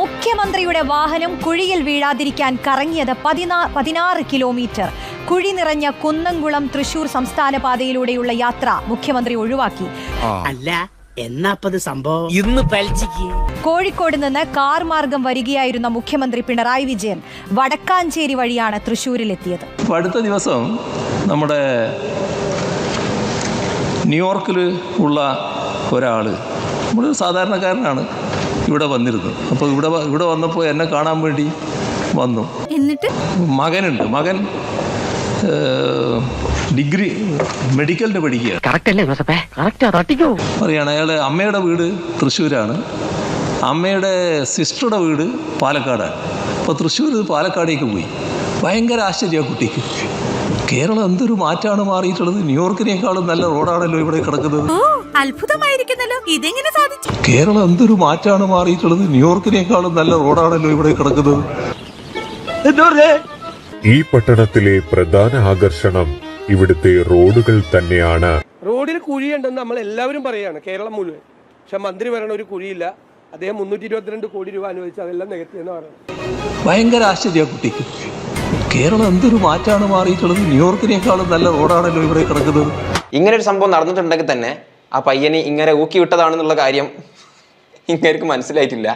മുഖ്യമന്ത്രിയുടെ വാഹനം കുഴിയിൽ വീഴാതിരിക്കാൻ കറങ്ങിയത് പതിനാ പതിനാറ് കിലോമീറ്റർ. കുഴി നിറഞ്ഞ കുന്നംകുളം തൃശൂർ സംസ്ഥാന പാതയിലൂടെയുള്ള യാത്ര മുഖ്യമന്ത്രി ഒഴിവാക്കി. അല്ല എന്നാപ്പത് സംഭവം? ഇന്ന് പലിച്ചിക്ക് കോഴിക്കോട് നിന്ന് കാർ മാർഗം വരികയായിരുന്ന മുഖ്യമന്ത്രി പിണറായി വിജയൻ വടക്കാഞ്ചേരി വഴിയാണ് തൃശൂരിലെത്തിയത്. അടുത്ത ദിവസം നമ്മുടെ ന്യൂയോർക്കിൽ ഉള്ള ഒരാൾ നമ്മളൊരു സാധാരണക്കാരനാണ്. ഇവിടെ വന്നിരുന്നു. അപ്പോൾ ഇവിടെ ഇവിടെ വന്നപ്പോൾ എന്നെ കാണാൻ വേണ്ടി വന്നു. എന്നിട്ട്? മകനുണ്ട്. മകൻ ഡിഗ്രി മെഡിക്കലിന് പഠിക്കുക കറക്റ്റ് അല്ലേ ജോസഫേ? കറക്റ്റാ തട്ടിക്കോ. പറയാണ് അയാളെ അമ്മയുടെ വീട് തൃശ്ശൂരാണ്. അമ്മയുടെ സിസ്റ്ററുടെ വീട് പാലക്കാടാണ്. അപ്പോൾ തൃശ്ശൂർ പാലക്കാടേക്ക് പോയി. ഭയങ്കര ആശ്ചര്യമാണ് കുട്ടിക്ക്. കേരളം എന്തൊരു മാറ്റാണ് മാറിയിട്ടുള്ളത്. ന്യൂയോർക്കിനേക്കാളും നല്ല റോഡാണല്ലോ ഇവിടെ കിടക്കുന്നത്. അത്ഭുതമായിരിക്കുന്നല്ലോ. ഇതെങ്ങനെ സാധിച്ചു? കേരളം എന്തൊരു മാറ്റാണ് മാറിയിട്ടുള്ളത്? ന്യൂയോർക്കിനേക്കാളും നല്ല റോഡാണല്ലോ ഇവിടെ കിടക്കുന്നത്. ഈ പട്ടണത്തിലെ പ്രധാന ആകർഷണം ഇവിടുത്തെ റോഡുകൾ തന്നെയാണ്. റോഡിൽ കുഴിയുണ്ടെന്ന് നമ്മൾ എല്ലാവരും പറയാണ് കേരളം മുഴുവൻ. പക്ഷെ മന്ത്രി പറയണ ഒരു കുഴിയില്ല. അദ്ദേഹം മുന്നൂറ്റി ഇരുപത്തിരണ്ട് കോടി രൂപ അനുവദിച്ച് അതെല്ലാം നികത്തിയെന്ന് പറയുന്നത് ഭയങ്കര ആശ്ചര്യ കുട്ടിക്ക്. കേരളം എന്തൊരു മാറ്റാണ് മാറിയിട്ടുള്ളത്? ന്യൂയോർക്കിനേക്കാളും നല്ല റോഡാണല്ലോ ഇവിടെ കിടക്കുന്നത്. ഇങ്ങനെ ഒരു സംഭവം നടന്നിട്ടുണ്ടെങ്കിൽ തന്നെ ആ പയ്യനെ ഇങ്ങനെ ഊക്കി വിട്ടതാണെന്നുള്ള കാര്യം ഇങ്ങനെ മനസ്സിലായിട്ടില്ല.